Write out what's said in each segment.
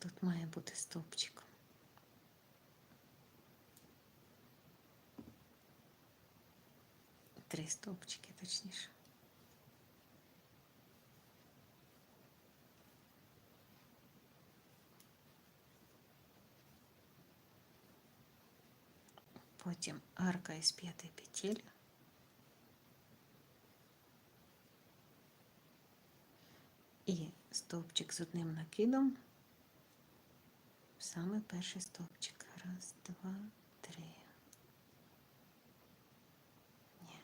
Тут має бути стовпчик. Три стовпчики, точніше. Потім арка із п'яти петель. І стовпчик з одним накидом. Саме перший стовпчик. Раз, два, три. Ні.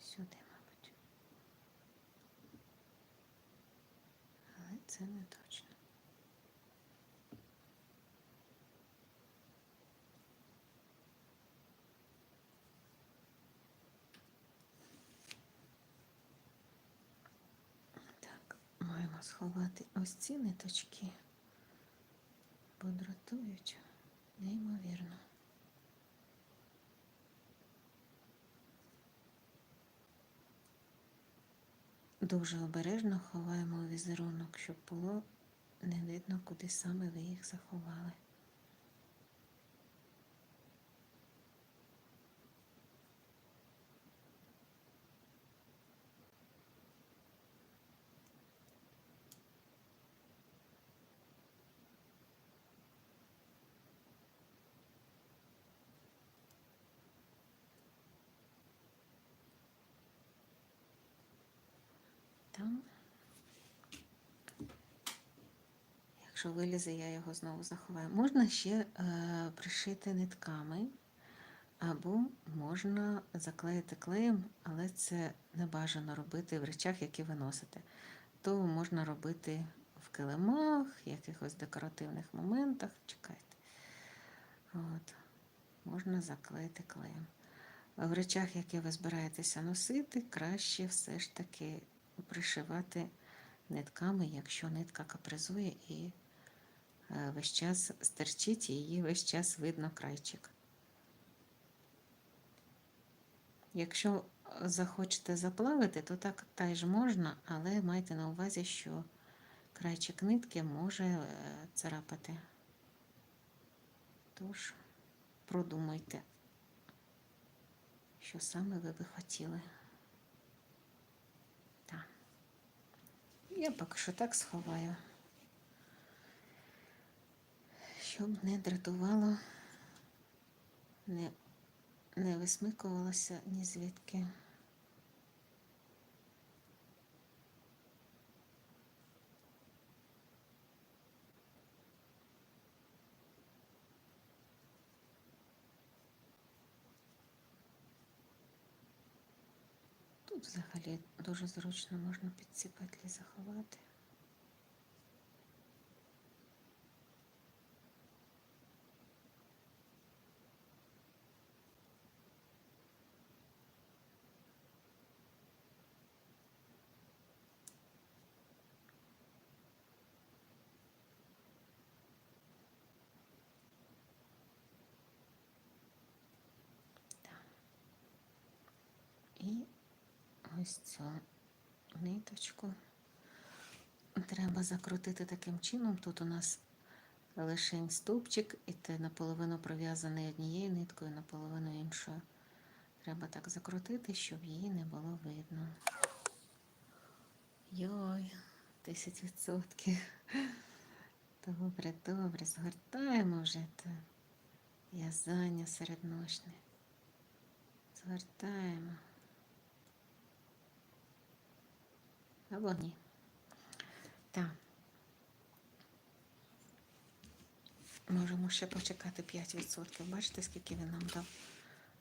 Сюди, мабуть. Але це не точно. Так, маємо сховати ось ці ниточки, бо дратують неймовірно. Дуже обережно ховаємо візерунок, щоб було не видно, куди саме ви їх заховали. Якщо вилізе, я його знову заховаю. Можна ще е, пришити нитками, або можна заклеїти клеєм, але це не бажано робити в речах, які ви носите. То можна робити в килимах, якихось декоративних моментах. Чекайте. От. Можна заклеїти клеєм. В речах, які ви збираєтеся носити, краще все ж таки пришивати нитками, якщо нитка капризує і весь час стерчить, і її весь час видно крайчик. Якщо захочете заплавити, то так теж можна, але майте на увазі, що крайчик нитки може е, царапати. Тож, продумайте, що саме ви би хотіли. Так. Я поки що так сховаю, щоб не дратувало, не, не висмикувалося ні звідки. Тут взагалі дуже зручно можна під ці петлі заховати. Так. І ось цю ниточку треба закрутити таким чином. Тут у нас лишень стовпчик, і те наполовину пров'язаний однією ниткою, наполовину іншою. Треба так закрутити, щоб її не було видно. Йой, 10%. Добре, добре, згортаємо вже те в'язання середночне. Згортаємо. Або ні. Так. Можемо ще почекати 5%. Бачите, скільки він нам дав?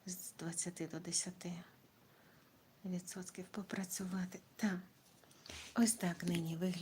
З 20 до 10 відсотків попрацювати. Так. Ось так нині виглядає.